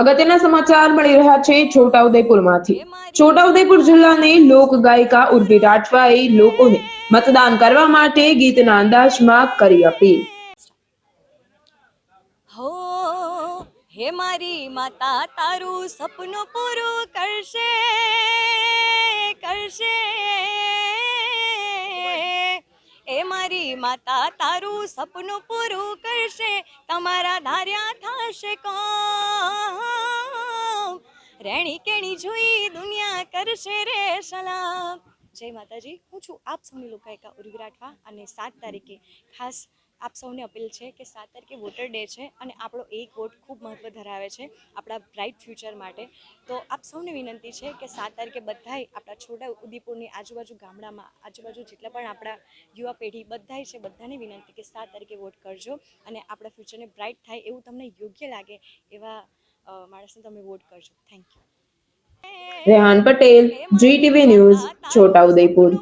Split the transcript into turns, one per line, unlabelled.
અગત્યના સમાચાર મળી રહ્યા છે છોટાઉદેપુરમાંથી. છોટાઉદેપુર જિલ્લાની લોક ગાયિકા ઉર્વી રાઠવાએ લોકોને મતદાન કરવા માટે ગીતના અંદાજમાં કરી અપીલ.
હો, હે મારી માતા, તારું સપનું પૂરું કરશે કરશે. એ મારી માતા, તારું સપનું પૂરું કરશે, તમારા ધાર્યા થશે કોમ રેણી કેણી જોઈ દુનિયા કરશે રે સલામ. જય માતાજી, હું છું આપ સૌની લોકાયકા ઉર્વી રાઠવા અને સાત તારીખે ખાસ આપ સૌને અપીલ છે કે સાત તારીખે વોટર ડે છે અને આપણો એક વોટ ખૂબ મહત્ત્વ ધરાવે છે આપણા બ્રાઇટ ફ્યુચર માટે. તો આપ સૌને વિનંતી છે કે સાત તારીખે બધાય આપણા છોટા ઉદયપુરની આજુબાજુ ગામડામાં, આજુબાજુ જેટલા પણ આપણા યુવા પેઢી, બધાય છે, બધાને વિનંતી કે સાત તારીખે વોટ કરજો અને આપણા ફ્યુચરને બ્રાઇટ થાય એવું તમને યોગ્ય લાગે એવા માણસને તમે વોટ કરજો. Thank you
Rehan Patel GTV news Chhota Udepur